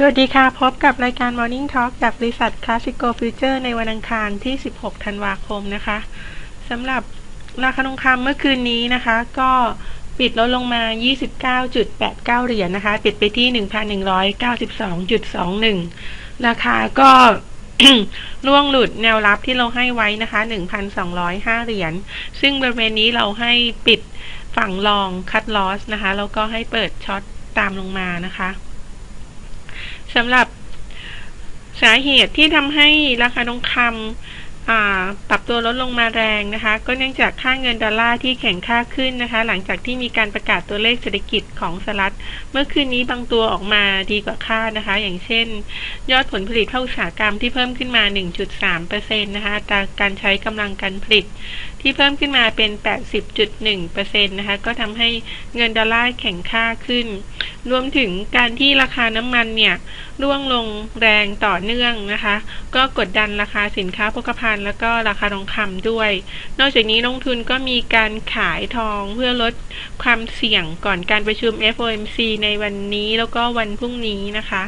สวัสดีค่ะ พบกับรายการ Morning Talk จากบริษัท Classico Future ในวันอังคารที่ 16 ธันวาคมนะคะสำหรับราคาทองคำเมื่อคืนนี้นะคะ ก็ปิดลดลงมา 29.89 เหรียญนนะคะ ปิดไปที่ 1,192.21 ราคาก็ล่วงหลุดแนวรับที่เราให้ไว้นะคะ 1,205 เหรียญ ซึ่งบริเวณนี้เราให้ปิดฝั่งลองคัดลอสนะคะ แล้วก็ให้เปิดช็อตตามลงมานะคะ สำหรับสาเหตุที่ทำให้ราคาทองคำปรับตัวลดลงมาแรงนะคะ ก็เนื่องจากค่าเงินดอลลาร์ที่แข็งค่าขึ้นนะคะ หลังจากที่มีการประกาศตัวเลขเศรษฐกิจของสหรัฐเมื่อคืนนี้บางตัวออกมาดีกว่าคาดนะคะ อย่างเช่น ยอดผลผลิตภาคอุตสาหกรรมที่เพิ่มขึ้นมา 1.3%นะคะตาการใช้กำลังการผลิตที่เพิ่มขึ้นมาเป็น 80.1%นะคะก็ทำให้เงินดอลลาร์แข็งค่าขึ้น รวมถึงการที่ราคาน้ำมันเนี่ยร่วงลงแรงต่อเนื่องนะคะ ก็กดดันราคาสินค้าโภคภัณฑ์แล้วก็ราคาทองคำด้วย นอกจากนี้ลงทุนก็มีการขายทองเพื่อลดความเสี่ยงก่อนการประชุม FOMC ในวันนี้แล้วก็วันพรุ่งนี้นะคะ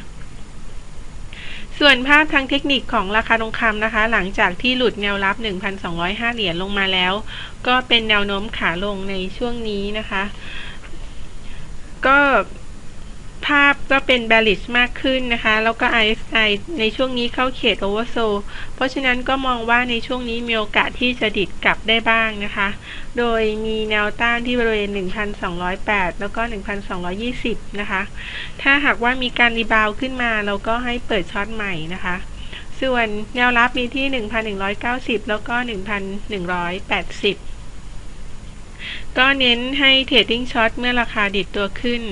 ส่วนภาพทางเทคนิคของราคาทองคำนะคะ หลังจากที่หลุดแนวรับ 1,205 เหรียญลงมาแล้ว ก็เป็นแนวโน้มขาลงในช่วงนี้นะคะ ก็ ภาพก็เป็น bearish มากขึ้นนะคะ แล้วก็ RSI ในช่วงนี้เข้าเขต oversold เพราะฉะนั้นก็มองว่าในช่วงนี้มีโอกาสที่จะดิดกลับได้บ้างนะคะ โดยมีแนวต้านที่บริเวณ 1,208 แล้วก็ 1,220 นะคะ ถ้าหากว่ามีการรีบาวขึ้นมาเราก็ให้เปิดช็อตใหม่นะคะส่วนแนวรับมีที่ 1,190 แล้วก็ 1,180 ก็เน้นให้เทรดดิ้งช็อตเมื่อราคาดิดตัวขึ้น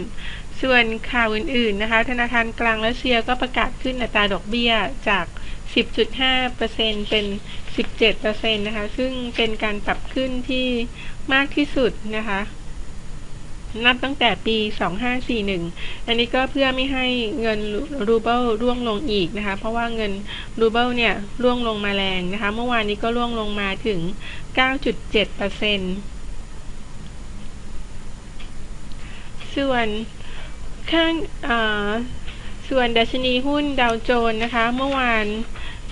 ส่วนข่าวอื่นๆนะคะ ธนาคารกลางรัสเซียก็ประกาศขึ้นอัตราดอกเบี้ยจาก 10.5%เป็น 17%นะคะ ซึ่งเป็นการปรับขึ้นที่มากที่สุดนะคะ นับตั้งแต่ปี 2541 อันนี้ก็เพื่อไม่ให้เงินรูเบิลร่วงลงอีกนะคะ เพราะว่าเงินรูเบิลเนี่ยร่วงลงมาแรงนะคะ เมื่อวานนี้ก็ร่วงลงมาถึง 9.7%ส่วน ข้างส่วนดัชนีหุ้นดาวโจนส์นะคะ เมื่อวาน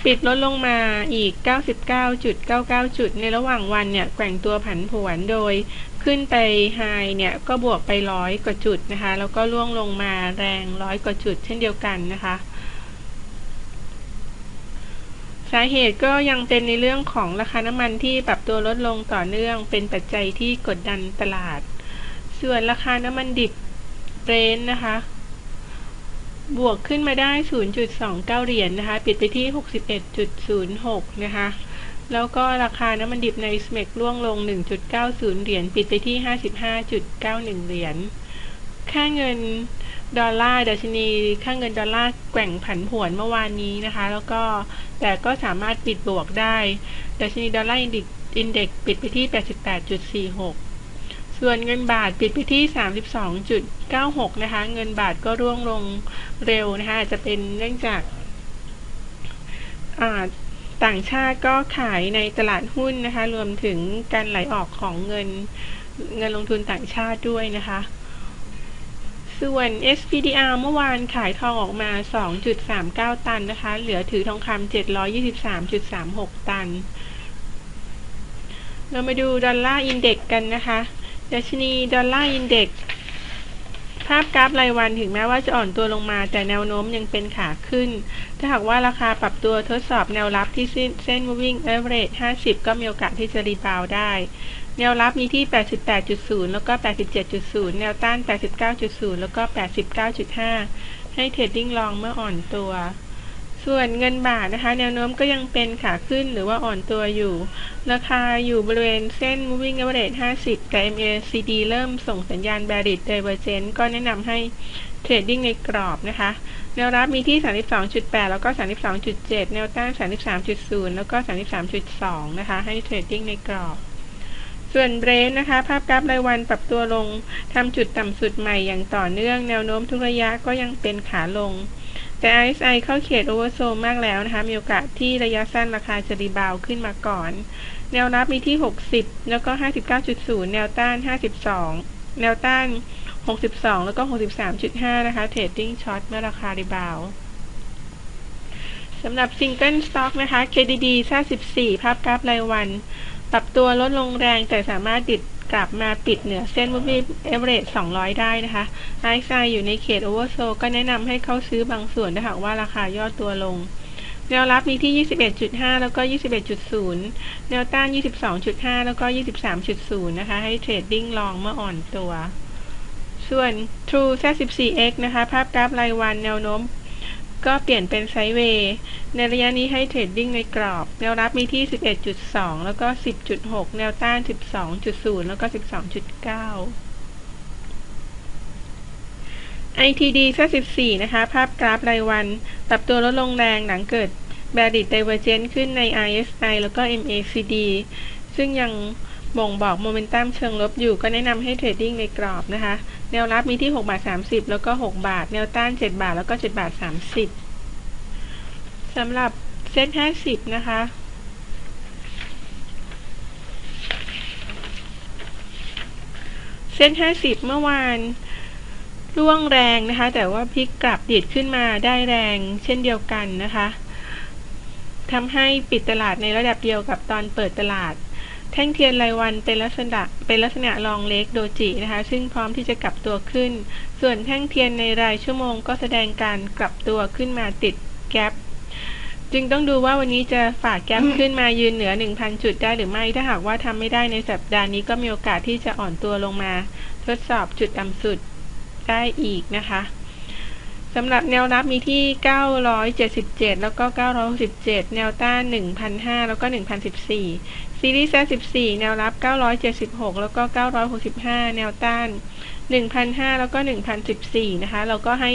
ปิดลดลงมาอีก 99.99 จุด ในระหว่างวันเนี่ยแกว่งตัวผันผวนโดยขึ้นไปไฮเนี่ยก็บวกไปร้อยกว่าจุดนะคะ แล้วก็ล่วงลงมาแรงร้อยกว่าจุดเช่นเดียวกันนะคะสาเหตุก็ยังเป็นในเรื่องของราคาน้ำมันที่ปรับตัวลดลงต่อเนื่อง เป็นปัจจัยที่กดดันตลาด ส่วนราคาน้ำมันดิบ เรนนะคะ บวกขึ้นมาได้ 0.29 เหรียญนนะคะ ปิดไปที่ 61.06 นะคะ แล้วก็ราคาน้ำมันดิบในสเมกร่วงลง 1.90 เหรียญ ปิดไปที่ 55.91 เหรียญ ค่าเงินดอลลาร์ดัชนีค่าเงินดอลลาร์แกว่งผันผวนเมื่อวานนี้นะคะ แล้วก็แต่ก็สามารถปิดบวกได้ ดัชนีดอลลาร์อินเด็กปิดไปที่ 88.46 ส่วนเงินบาทปิดไปที่ 32.96 นะคะ เงินบาทก็ร่วงลงเร็วนะคะ จะเป็นเนื่องจากต่างชาติก็ขายในตลาดหุ้นนะคะ รวมถึงการไหลออกของเงินเงินลงทุนต่างชาติด้วยนะคะ ส่วน SPDR เมื่อวานขายทองออกมา 2.39 ตันนะคะ เหลือถือทองคำ723.36 ตัน เรามาดูดอลลาร์อินเด็กกันนะคะ ดัชนีดอลลาร์อินเด็กภาพกราฟรายวันถึงแม้ว่าจะอ่อนตัวลงมาแต่แนวโน้มยังเป็นขาขึ้น ถ้าหากว่าราคาปรับตัวทดสอบแนวรับที่เส้น moving average 50 ก็มีโอกาสที่จะรีบาวได้ แนวรับมีที่ 88.0 แล้วก็ 87.0 แนวต้าน 89.0 แล้วก็ 89.5 ให้เทรดดิ้งลองเมื่ออ่อนตัว ส่วนเงินบาทนะคะ แนวโน้มก็ยังเป็นขาขึ้นหรือว่าอ่อนตัวอยู่ ราคาอยู่บริเวณเส้น moving average 50 แต่ MACD เริ่มส่งสัญญาณ bearish divergence ก็แนะนำให้เทรดดิ้งในกรอบนะคะ แนวรับมีที่ 32.8 แล้วก็ 32.7 แนวต้าน 33.0 แล้วก็ 33.2 นะคะ ให้เทรดดิ้งในกรอบส่วนเบรนนะคะ ภาพกราฟรายวันปรับตัวลงทำจุดต่ำสุดใหม่อย่างต่อเนื่อง แนวโน้มทุกระยะก็ยังเป็นขาลง แต่ RSI เข้าเขตโอเวอร์โซมากแล้วนะคะ มีโอกาสที่ระยะสั้นราคาจะรีบาวขึ้นมาก่อน แนวรับมีที่ 60 แล้วก็ 59.0 แนวต้าน 52 แนวต้าน 62 แล้วก็ 63.5 นะคะ Trading Short เมื่อราคารีบาวสำหรับ Single Stock นะคะ KDD 54ภาพกราฟรายวัน ปรับตัวลดลงแรงแต่สามารถดิด กลับมาปิดเหนือเส้น Moving Average 200 ได้นะคะ RSI อยู่ในเขต Oversold ก็แนะนำให้เข้าซื้อบางส่วนถ้าหากว่าราคาย่อตัวลง แนวรับมีที่ 21.5 แล้วก็ 21.0 แนวต้าน 22.5 แล้วก็ 23.0 นะคะ ให้เทรดดิ้งลองเมื่ออ่อนตัว ส่วน True Z14X นะคะ ภาพกราฟรายวันแนวโน้ม ก็เปลี่ยนเป็นไซด์เวย์ ในระยะนี้ให้เทรดดิ้งในกรอบ แนวรับมีที่ 11.2 แล้วก็ 10.6 แนวต้าน 12.0 แล้วก็ 12.9 ITD 14 นะคะ ภาพกราฟรายวัน ปรับตัวลดลงแรงหลังเกิด Bearish Divergence ขึ้นใน RSI แล้วก็ MACD ซึ่งยัง บ่งบอกโมเมนตัมเชิงลบอยู่ก็แนะนำให้เทรดดิ้งในกรอบนะคะ แนวรับมีที่ 6 บาท 30 แล้วก็ 6 บาท แนวต้าน 7 บาทแล้วก็ 7 บาท 30สำหรับเซ็ต50 นะคะเส้น 50 เมื่อวานร่วงแรงนะคะ แต่ว่าพลิกกลับดีดขึ้นมาได้แรงเช่นเดียวกันนะคะทำให้ปิดตลาดในระดับเดียวกับตอนเปิดตลาด แท่งเทียนรายวันเป็นลักษณะเป็นลักษณะลองเล็กโดจินะคะ ซึ่งพร้อมที่จะกลับตัวขึ้น ส่วนแท่งเทียนในรายชั่วโมงก็แสดงการกลับตัวขึ้นมาติดแกลบจึงต้องดูว่าวันนี้จะฝ่าแกลบขึ้นมายืนเหนือ 1,000 จุดได้หรือไม่ ถ้าหากว่าทำไม่ได้ในสัปดาห์นี้ก็มีโอกาสที่จะอ่อนตัวลงมา ทดสอบจุดต่ำสุดได้อีกนะคะ สำหรับแนวรับมีที่ 977 แล้วก็ 967 แนวต้าน1,005 แล้วก็ 1,014 ซีรีส์ 14 แนวรับ 976 แล้วก็ 965 แนวต้าน 1,005 แล้วก็ 1,014 นะคะ เราก็ให้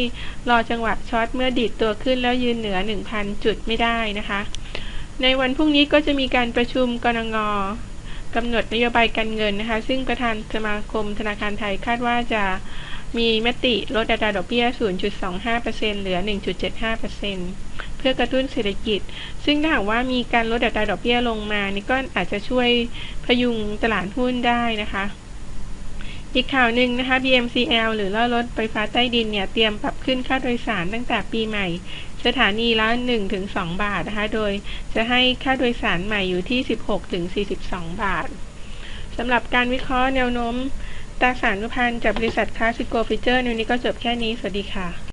รอจังหวะช็อตเมื่อดีดตัวขึ้นแล้วยืนเหนือ 1,000 จุดไม่ได้นะคะ ในวันพรุ่งนี้ก็จะมีการประชุมกรงงกำหนดนโยบายการเงินนะคะ ซึ่งประธานสมาคมธนาคารไทยคาดว่าจะ มีมติลดอัตราดอกเบี้ย 0.25%เหลือ 1.75%เพื่อกระตุ้นเศรษฐกิจ ซึ่งถ้าหากว่ามีการลดอัตราดอกเบี้ยลงมา นี่ก็อาจจะช่วยพยุงตลาดหุ้นได้นะคะ อีกข่าวหนึ่งนะคะ BMCL หรือล่อรถไฟฟ้าใต้ดินเนี่ย เตรียมปรับขึ้นค่าโดยสารตั้งแต่ปีใหม่ สถานีละ 1-2 บาทนะคะ โดยจะให้ค่าโดยสารใหม่อยู่ที่ 16-42 บาทสำหรับการวิเคราะห์แนวโน้ม ตาสารพันธ์จากบริษัทคลาสสิโกฟิเจอร์นิวนี้ก็จบแค่นี้ สวัสดีค่ะ